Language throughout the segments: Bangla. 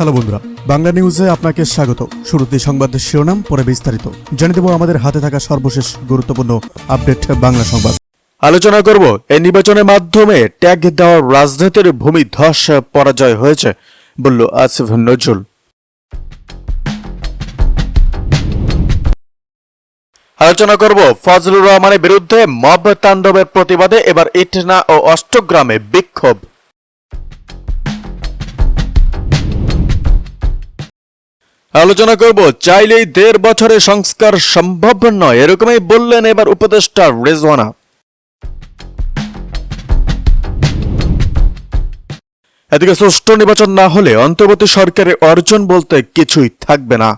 হ্যালো বন্ধুরা, বাংলা নিউজে আপনাকে স্বাগত। শুরুতে সংবাদের শিরোনাম, পরে বিস্তারিত। জেনে দেব আমাদের হাতে থাকা সর্বশেষ গুরুত্বপূর্ণ আপডেট বাংলা সংবাদ। আলোচনা করব এই নির্বাচনের মাধ্যমে ট্যাগ দেওয়ার রাজনীতির ভূমি ধস পরাজয় হয়েছে, বলল আসিফ নজরুল। আলোচনা করব, ফজলুর রহমানের বিরুদ্ধে মব তাণ্ডবের প্রতিবাদে এবার ইটনা ও অষ্টগ্রামে বিক্ষোভ। আলোচনা করব, চাইলেই দেড় বছরে সংস্কার সম্ভব নয়, এরকমই বললেন এবার উপদেষ্টা রেজওয়ানা। এদিকে সুষ্ঠু নির্বাচন না হলে অন্তর্বর্তী সরকারের অর্জন বলতে কিছুই থাকবে না।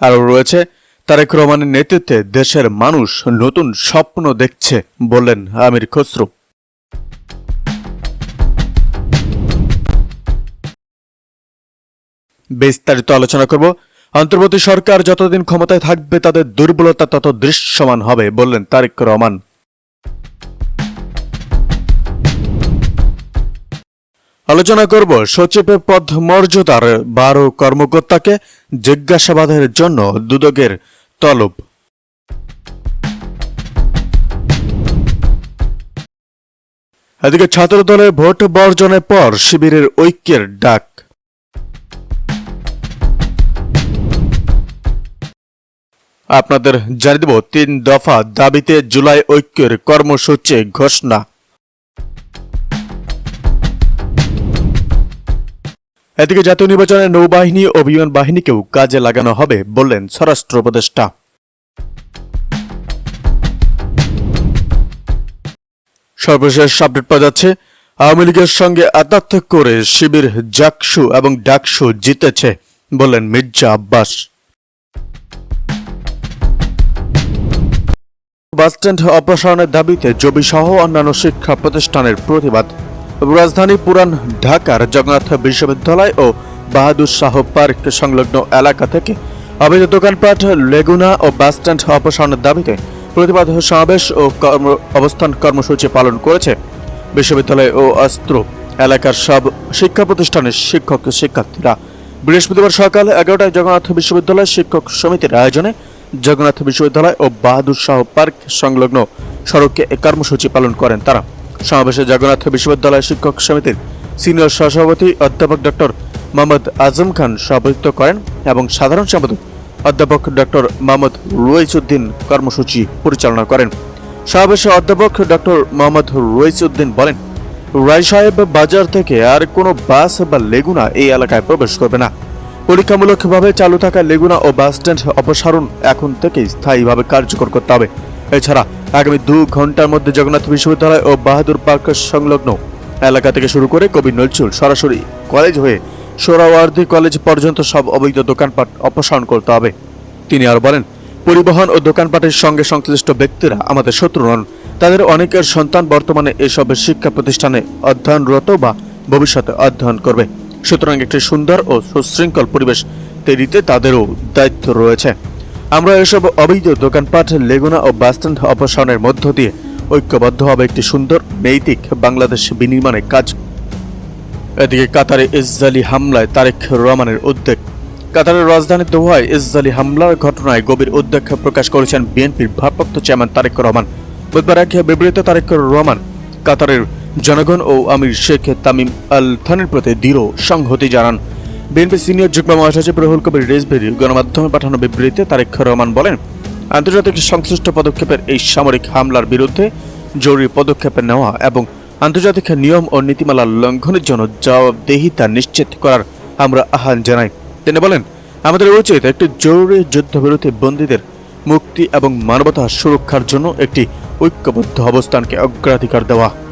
আরও রয়েছে, তারেক রহমানের নেতৃত্বে দেশের মানুষ নতুন স্বপ্ন দেখছে বললেন আমির খসরু। বিস্তারিত আলোচনা করব। অন্তর্বর্তী সরকার যতদিন ক্ষমতায় থাকবে, তাদের দুর্বলতা তত দৃশ্যমান হবে, বললেন তারেক রহমান। আলোচনা করব, সচিবের পদ মর্যাদার বারো কর্মকর্তাকে জিজ্ঞাসাবাদের জন্য দুদকের তলব। এদিকে ছাত্র দলের ভোট বর্জনের পর শিবিরের ঐক্যের ডাক। আপনাদের জানিয়ে দেব, তিন দফা দাবিতে জুলাই ঐক্যের কর্মসূচি ঘোষণা। এদিকে জাতীয় নির্বাচনে নৌবাহিনী ও বিমান বাহিনীকেও কাজে লাগানো হবে বললেন স্বরাষ্ট্র উপদেষ্টা। সর্বশেষ আপডেট পাওয়া যাচ্ছে, আওয়ামী লীগের সঙ্গে আতাত করে শিবির জাকসু এবং ডাকসু জিতেছে বললেন মির্জা আব্বাস। বাসস্ট্যান্ড অপসারণের দাবিতে জবি সহ অন্যান্য শিক্ষা প্রতিষ্ঠানের প্রতিবাদ। রাজধানী পুরান ঢাকার জগন্নাথ বিশ্ববিদ্যালয় ও বাহাদুর শাহ পার্ক সংলগ্ন এলাকা থেকে অবৈধ দোকানপাট, লেগুনা ও বাসস্ট্যান্ড অপসারণের দাবিতে প্রতিবাদ সমাবেশ ও কর্ম, অবস্থান কর্মসূচি পালন করেছে বিশ্ববিদ্যালয় ও অস্ত্র এলাকার সব শিক্ষা প্রতিষ্ঠানের শিক্ষক শিক্ষার্থীরা। বৃহস্পতিবার সকাল এগারোটায় জগন্নাথ বিশ্ববিদ্যালয় শিক্ষক সমিতির আয়োজনে জগন্নাথ বিশ্ববিদ্যালয় ও বাহাদুর শাহ পার্ক সংলগ্ন সড়কে এ কর্মসূচি পালন করেন তারা। সমাবেশে জগন্নাথ বিশ্ববিদ্যালয় শিক্ষক সমিতির সিনিয়র সহসভাপতি অধ্যাপক ডক্টর মোহাম্মদ আজম খান সভাপতিত্ব করেন এবং সাধারণ সম্পাদক অধ্যাপক ডক্টর মোহাম্মদ রুয়েজউদ্দিন কর্মসূচি পরিচালনা করেন। সমাবেশে অধ্যাপক ডক্টর মোহাম্মদ রুয়েজউদ্দিন বলেন রায় সাহেব বাজার থেকে আর কোনো বাস বা লেগুনা এই এলাকায় প্রবেশ করবে না। পরীক্ষামূলকভাবে চালু থাকা লেগুনা ও বাস স্ট্যান্ড অপসারণ এখন থেকেই স্থায়ীভাবে কার্যকর করতে হবে। এছাড়া আগামী দু ঘণ্টার মধ্যে জগন্নাথ বিশ্ববিদ্যালয় ও বাহাদুর পার্ক সংলগ্ন এলাকা থেকে শুরু করে কবি নজরুল সরাসরি কলেজ হয়ে সোহরাওয়ার্দী কলেজ পর্যন্ত সব অবৈধ দোকানপাট অপসারণ করতে হবে। তিনি আরও বলেন, পরিবহন ও দোকানপাটের সঙ্গে সংশ্লিষ্ট ব্যক্তিরা আমাদের শত্রু নন। তাদের অনেকের সন্তান বর্তমানে এসব শিক্ষা প্রতিষ্ঠানে অধ্যয়নরত বা ভবিষ্যতে অধ্যয়ন করবে। সুতরাং একটি সুন্দর ও সুশৃঙ্খল পরিবেশ তৈরিতে তাদেরও দায়িত্ব রয়েছে। আমরা এসব অবৈধ দোকানপাট, লেগুনা ও বাসস্ট্যান্ড অপসারণের মধ্য দিয়ে ঐক্যবদ্ধভাবে একটি সুন্দর নৈতিক বাংলাদেশ বিনির্মাণে কাজ। এদিকে কাতারে ইসরায়েলি হামলায় তারেক রহমানের উদ্বেগ। কাতারের রাজধানী দোহায় ইসরায়েলি হামলার ঘটনায় গভীর উদ্বেগ প্রকাশ করেছেন বিএনপির ভারপ্রাপ্ত চেয়ারম্যান তারেক রহমান। বুধবার এক বিবৃতিতে তারেক রহমান কাতারের জনগণ ও আমির শেখ তামিম আল থানের প্রতি দৃঢ় সংহতি জানান। বিএনপি সিনিয়র যুগ্ম মহাসচিব রহুল কবির রেজবেরি গণমাধ্যমে পাঠানো বিবৃতিতে তারেক রহমান বলেন, আন্তর্জাতিক সংশ্লিষ্ট পদক্ষেপের এই সামরিক হামলার বিরুদ্ধে জরুরি পদক্ষেপ নেওয়া এবং আন্তর্জাতিক নিয়ম ও নীতিমালা লঙ্ঘনের জন্য জবাবদেহিতা নিশ্চিত করার আমরা আহ্বান জানাই। তিনি বলেন, আমাদের উচিত একটি জরুরি যুদ্ধবিরতি বন্দীদের মুক্তি এবং মানবতা সুরক্ষার জন্য একটি ঐক্যবদ্ধ অবস্থানকে অগ্রাধিকার দেওয়া।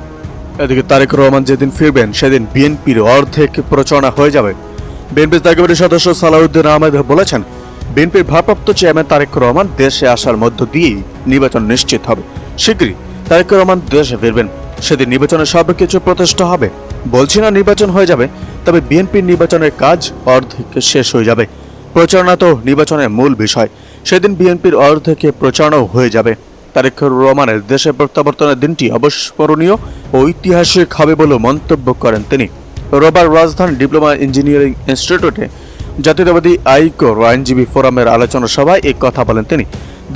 এদিকে তারেক রহমান যেদিন ফিরবেন, সেদিন বিএনপির অর্ধেক প্রচারণা হয়ে যাবে। বিএনপি স্থায়ী সদস্য সালাউদ্দিন আহমেদ বলেছেন, বিএনপির ভারপ্রাপ্ত চেয়ারম্যান তারেক রহমান দেশে আসার মধ্য দিয়েই নির্বাচন নিশ্চিত হবে। শীঘ্রই তারেক রহমান দেশে ফিরবেন। সেদিন নির্বাচনের সবকিছু প্রতিষ্ঠা হবে। বলছি না নির্বাচন হয়ে যাবে, তবে বিএনপির নির্বাচনের কাজ অর্ধেক শেষ হয়ে যাবে। প্রচারণা তো নির্বাচনের মূল বিষয়। সেদিন বিএনপির অর্ধেকে প্রচারণাও হয়ে যাবে। তারেক রহমানের দেশে প্রত্যাবর্তনের দিনটি অবস্মরণীয় ও ঐতিহাসিক হবে বলে মন্তব্য করেন তিনি। রোববার রাজধানী ডিপ্লোমা ইঞ্জিনিয়ারিং ইনস্টিটিউটে জাতীয়তাবাদী আইকোর আইনজীবী ফোরামের আলোচনা সভায় এই কথা বলেন তিনি।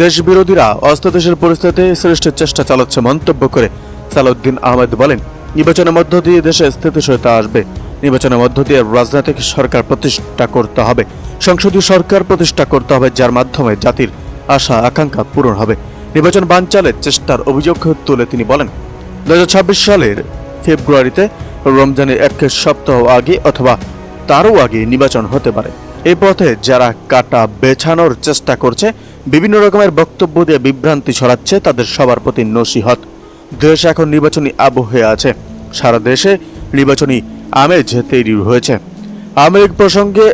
দেশ বিরোধীরা অস্তদেশের পরিস্থিতি সৃষ্টির চেষ্টা চালাচ্ছে মন্তব্য করে সালাউদ্দিন আহমেদ বলেন, নির্বাচনের মধ্য দিয়ে দেশে স্থিতিশীলতা আসবে। নির্বাচনের মধ্য দিয়ে রাজনৈতিক সরকার প্রতিষ্ঠা করতে হবে। সংসদীয় সরকার প্রতিষ্ঠা করতে হবে, যার মাধ্যমে জাতির আশা আকাঙ্ক্ষা পূরণ হবে। নির্বাচন বানচালের চেষ্টার অভিযোগ তুলে তিনি বলেন দু হাজার ছাব্বিশ সালের ফেব্রুয়ারিতে রমজানের এক সপ্তাহ আগে অথবা তারও আগে নির্বাচন হতে পারে। এই পথে যারা কাটা বেছানোর চেষ্টা করছে, বিভিন্ন রকমের বক্তব্য দিয়ে বিভ্রান্তি ছড়াচ্ছে তাদের সবার প্রতি নসিহত। দেশ এখন নির্বাচনী আবহে আছে। সারা দেশে নির্বাচনী আমেজ তৈরি হয়েছে। লীগ প্রসঙ্গে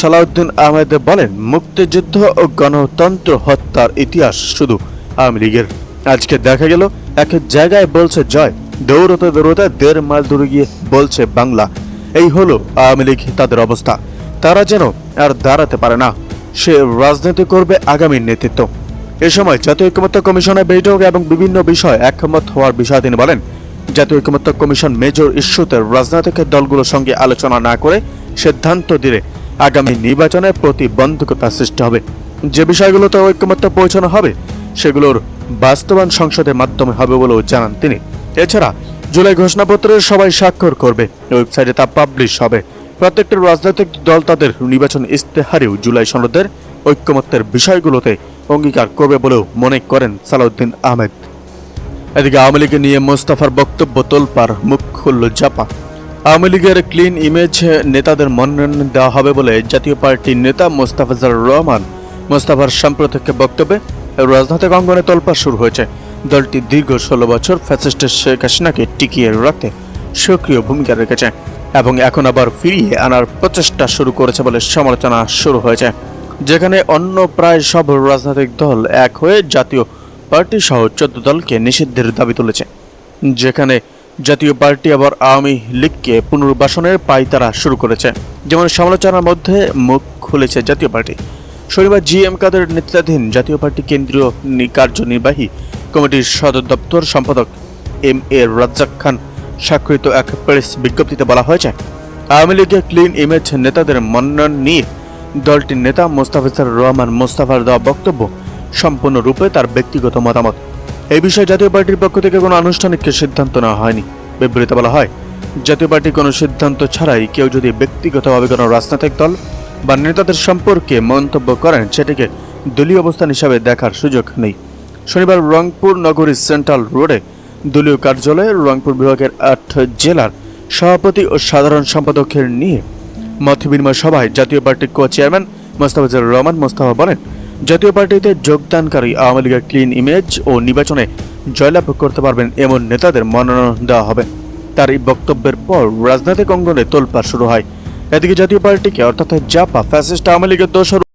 সালাউদ্দিন আহমেদ বলেন, মুক্তিযুদ্ধ ও গণতন্ত্র হত্যার ইতিহাস শুধু আওয়ামী লীগের। আজকে দেখা গেল, এক জায়গায় বলছে জয়, দৌড়তে দৌড়তে দেড় মাইল দূরে গিয়ে বলছে বাংলা। এই হলো আওয়ামী লীগ, তাদের অবস্থা। তারা যেন আর দাঁড়াতে পারে না, সে রাজনীতি করবে আগামী নেতৃত্ব। এ সময় জাতীয় ঐক্যমত্য কমিশনের বৈঠক এবং বিভিন্ন বিষয় একমত হওয়ার বিষয়ে তিনি বলেন, জাতীয় ঐক্যমত্য কমিশন মেজর ইস্যুতে রাজনৈতিক দলগুলোর সঙ্গে আলোচনা না করে সিদ্ধান্ত দিলে আগামী নির্বাচনে প্রতিবন্ধকতা সৃষ্টি হবে। যে বিষয়গুলোতে ঐক্যমত্য পৌঁছানো হবে সেগুলোর বাস্তবায়ন সংসদের মাধ্যমে হবে বলেও জানান তিনি। এছাড়া জুলাই ঘোষণাপত্রের সবাই স্বাক্ষর করবে। ওয়েবসাইটে তা পাবলিশ হবে। প্রত্যেকটি রাজনৈতিক দল তাদের নির্বাচন ইস্তেহারেও জুলাই সনদের ঐক্যমত্যের বিষয়গুলোতে অঙ্গীকার করবে বলেও মনে করেন সালাউদ্দিন আহমেদ। এদিকে আওয়ামী লীগকে নিয়ে মোস্তাফার বক্তব্য তোলপার মুখ খুলল জাপা। আওয়ামী লীগের ক্লিন ইমেজ নেতাদের মনোনয়ন দেওয়া হবে বলে জাতীয় পার্টির নেতা মোস্তাফিজুর রহমান মোস্তাফার সাম্প্রতিক বক্তব্যে রাজনৈতিক অঙ্গনে তোলপাড় শুরু হয়েছে। দলটি দীর্ঘ ষোলো বছর ফ্যাসিস্ট শেখ হাসিনাকে টিকিয়ে রাখতে সক্রিয় ভূমিকা রেখেছে এবং এখন আবার ফিরিয়ে আনার প্রচেষ্টা শুরু করেছে বলে সমালোচনা শুরু হয়েছে। যেখানে অন্য প্রায় সব রাজনৈতিক দল এক হয়ে জাতীয় পার্টি সহ চোদ্দ দলকে নিষিদ্ধের দাবি তুলেছে। যেখানে জাতীয় পার্টি আবার আওয়ামী লীগকে পুনর্বাসনের পাইতারা শুরু করেছে। যেমন সমালোচনার মধ্যে মুখ খুলেছে জাতীয় পার্টি। শনিবার জি এম কাদের নেতৃত্বাধীন জাতীয় পার্টি কেন্দ্রীয় কার্যনির্বাহী কমিটির সদর দপ্তর সম্পাদক এম এ রাজ্জাক খান স্বাক্ষরিত এক প্রেস বিজ্ঞপ্তিতে বলা হয়েছে, আওয়ামী লীগের ক্লিন ইমেজ নেতাদের মনোনয়ন নিয়ে দলটির নেতা মোস্তাফিজুর রহমান মোস্তাফার দেওয়া বক্তব্য সম্পূর্ণরূপে তার ব্যক্তিগত মতামত। এই বিষয়ে জাতীয় পার্টির পক্ষ থেকে কোনো আনুষ্ঠানিক সিদ্ধান্ত নেওয়া হয়নি। বিবৃতিতে বলা হয়, জাতীয় পার্টি কোনো সিদ্ধান্ত ছাড়াই কেউ যদি ব্যক্তিগতভাবে কোনো রাজনৈতিক দল বা নেতাদের সম্পর্কে মন্তব্য করেন সেটিকে দলীয় অবস্থান হিসাবে দেখার সুযোগ নেই। শনিবার রংপুর নগরীর সেন্ট্রাল রোডে দলীয় কার্যালয়ে রংপুর বিভাগের আট জেলার সভাপতি ও সাধারণ সম্পাদকের নিয়ে মত বিনিময় সভায় জাতীয় পার্টির কো চেয়ারম্যান মোস্তাফিজুর রহমান মোস্তাফা বলেন, জাতীয় পার্টিতে যোগদানকারী আওয়ামী লীগের ক্লিন ইমেজ ও নির্বাচনে জয়লাভ করতে পারবেন এমন নেতাদের মনোনয়ন দেওয়া হবে। তার এই বক্তব্যের পর রাজনৈতিক অঙ্গনে তোলপাড় শুরু হয়। এদিকে জাতীয় পার্টিকে অর্থাৎ জাপা ফ্যাসিস্ট আওয়ামী লীগের দোষর